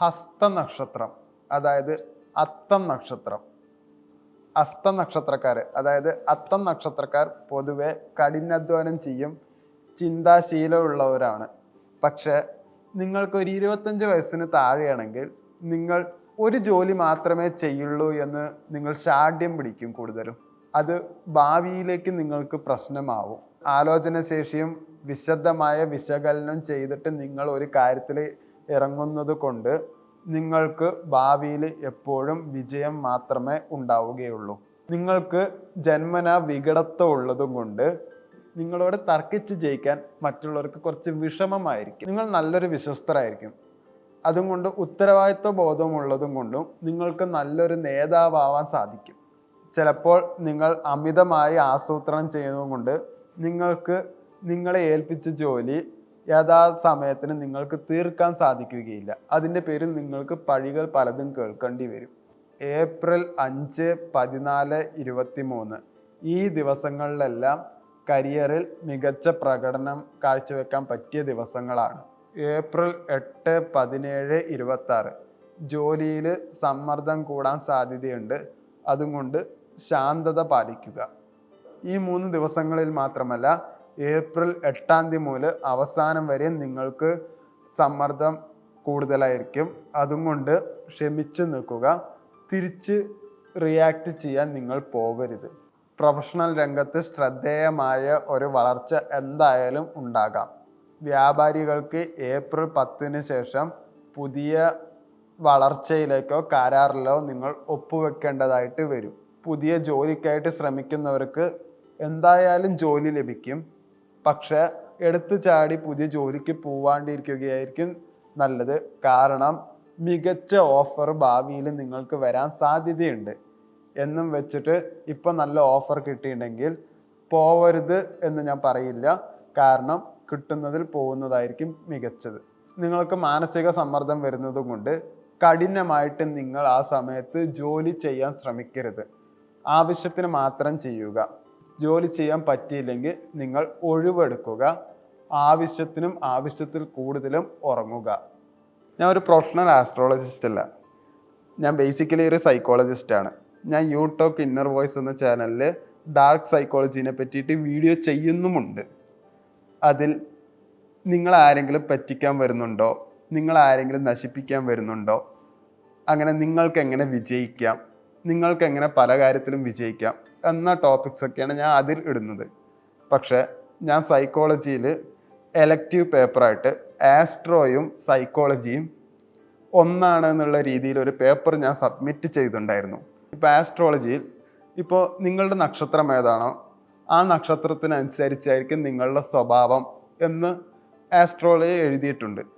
ഹസ്ത നക്ഷത്രം അതായത് അത്തം നക്ഷത്രം അസ്ത നക്ഷത്രക്കാർ അതായത് അത്തം നക്ഷത്രക്കാർ പൊതുവെ കഠിനാധ്വാനം ചെയ്യും ചിന്താശീലമുള്ളവരാണ്. പക്ഷേ നിങ്ങൾക്ക് ഒരു ഇരുപത്തഞ്ച് വയസ്സിന് താഴെയാണെങ്കിൽ നിങ്ങൾ ഒരു ജോലി മാത്രമേ ചെയ്യുള്ളൂ എന്ന് നിങ്ങൾ ഷാഠ്യം പിടിക്കും കൂടുതലും. അത് ഭാവിയിലേക്ക് നിങ്ങൾക്ക് പ്രശ്നമാവും. ആലോചനശേഷിയും വിശദമായ വിശകലനം ചെയ്തിട്ട് നിങ്ങൾ ഒരു കാര്യത്തിൽ ഇറങ്ങുന്നത് കൊണ്ട് നിങ്ങൾക്ക് ഭാവിയിൽ എപ്പോഴും വിജയം മാത്രമേ ഉണ്ടാവുകയുള്ളൂ. നിങ്ങൾക്ക് ജന്മന വികടത്വം ഉള്ളതും കൊണ്ട് നിങ്ങളോട് തർക്കിച്ച് ജയിക്കാൻ മറ്റുള്ളവർക്ക് കുറച്ച് വിഷമമായിരിക്കും. നിങ്ങൾ നല്ലൊരു വിശ്വസ്തരായിരിക്കും. അതും കൊണ്ട് ഉത്തരവാദിത്വ ബോധമുള്ളതും കൊണ്ടും നിങ്ങൾക്ക് നല്ലൊരു നേതാവാൻ സാധിക്കും. ചിലപ്പോൾ നിങ്ങൾ അമിതമായി ആസൂത്രണം ചെയ്യുന്നതുകൊണ്ട് നിങ്ങൾക്ക് നിങ്ങളെ ഏൽപ്പിച്ച ജോലി യഥാസമയത്തിന് നിങ്ങൾക്ക് തീർക്കാൻ സാധിക്കുകയില്ല. അതിന്റെ പേരിൽ നിങ്ങൾക്ക് പഴികൾ പലതും കേൾക്കേണ്ടി വരും. ഏപ്രിൽ അഞ്ച് പതിനാല് ഇരുപത്തി മൂന്ന് ഈ ദിവസങ്ങളിലെല്ലാം കരിയറിൽ മികച്ച പ്രകടനം കാഴ്ചവെക്കാൻ പറ്റിയ ദിവസങ്ങളാണ്. ഏപ്രിൽ എട്ട് പതിനേഴ് ഇരുപത്തി ആറ് ജോലിയിൽ സമ്മർദ്ദം കൂടാൻ സാധ്യതയുണ്ട്. അതുകൊണ്ട് ശാന്തത പാലിക്കുക. ഈ മൂന്ന് ദിവസങ്ങളിൽ മാത്രമല്ല ഏപ്രിൽ എട്ടാം തീയതി മുതൽ അവസാനം വരെ നിങ്ങൾക്ക് സമ്മർദ്ദം കൂടുതലായിരിക്കും. അതും കൊണ്ട് ക്ഷമിച്ച് നിൽക്കുക. തിരിച്ച് റിയാക്ട് ചെയ്യാൻ നിങ്ങൾ പോകരുത്. പ്രൊഫഷണൽ രംഗത്ത് ശ്രദ്ധേയമായ ഒരു വളർച്ച എന്തായാലും ഉണ്ടാകാം. വ്യാപാരികൾക്ക് ഏപ്രിൽ പത്തിന് ശേഷം പുതിയ വളർച്ചയിലേക്കോ കരാറിലോ നിങ്ങൾ ഒപ്പുവെക്കേണ്ടതായിട്ട് വരും. പുതിയ ജോലിക്കായിട്ട് ശ്രമിക്കുന്നവർക്ക് എന്തായാലും ജോലി ലഭിക്കും. പക്ഷെ എടുത്തു ചാടി പുതിയ ജോലിക്ക് പോവാണ്ടിരിക്കുകയായിരിക്കും നല്ലത്. കാരണം മികച്ച ഓഫർ ഭാവിയിൽ നിങ്ങൾക്ക് വരാൻ സാധ്യതയുണ്ട്. എന്നും വെച്ചിട്ട് ഇപ്പം നല്ല ഓഫർ കിട്ടിയിട്ടുണ്ടെങ്കിൽ പോവരുത് എന്ന് ഞാൻ പറയില്ല. കാരണം കിട്ടുന്നതിൽ പോകുന്നതായിരിക്കും മികച്ചത്. നിങ്ങൾക്ക് മാനസിക സമ്മർദ്ദം വരുന്നത് കൊണ്ട് കഠിനമായിട്ട് നിങ്ങൾ ആ സമയത്ത് ജോലി ചെയ്യാൻ ശ്രമിക്കരുത്. ആവശ്യത്തിന് മാത്രം ചെയ്യുക. ജോലി ചെയ്യാൻ പറ്റിയില്ലെങ്കിൽ നിങ്ങൾ ഒഴിവെടുക്കുക. ആവശ്യത്തിനും ആവശ്യത്തിൽ കൂടുതലും ഉറങ്ങുക. ഞാൻ ഒരു പ്രൊഫഷണൽ ആസ്ട്രോളജിസ്റ്റ് അല്ല. ഞാൻ ബേസിക്കലി ഒരു സൈക്കോളജിസ്റ്റാണ് ഞാൻ യൂട്യൂബ് ഇന്നർ വോയിസ് എന്ന ചാനലിൽ ഡാർക്ക് സൈക്കോളജീനെ പറ്റിയിട്ട് വീഡിയോ ചെയ്യുന്നുമുണ്ട്. അതിൽ നിങ്ങൾ ആരെങ്കിലും പറ്റിക്കാൻ വരുന്നുണ്ടോ? നിങ്ങൾ ആരെങ്കിലും നശിപ്പിക്കാൻ വരുന്നുണ്ടോ? അങ്ങനെ നിങ്ങൾക്ക് എങ്ങനെ വിജയിക്കാം? നിങ്ങൾക്ക് എങ്ങനെ പല കാര്യത്തിലും വിജയിക്കാം എന്ന ടോപ്പിക്സ് ഒക്കെയാണ് ഞാൻ അതിൽ ഇടുന്നത്. പക്ഷേ ഞാൻ സൈക്കോളജിയിൽ എലക്റ്റീവ് പേപ്പറായിട്ട് ആസ്ട്രോയും സൈക്കോളജിയും ഒന്നാണ് എന്നുള്ള രീതിയിൽ ഒരു പേപ്പർ ഞാൻ സബ്മിറ്റ് ചെയ്തിട്ടുണ്ടായിരുന്നു. ഇപ്പോൾ ആസ്ട്രോളജിയിൽ ഇപ്പോൾ നിങ്ങളുടെ നക്ഷത്രം ഏതാണോ ആ നക്ഷത്രത്തിനനുസരിച്ചായിരിക്കും നിങ്ങളുടെ സ്വഭാവം എന്ന് ആസ്ട്രോളജി എഴുതിയിട്ടുണ്ട്.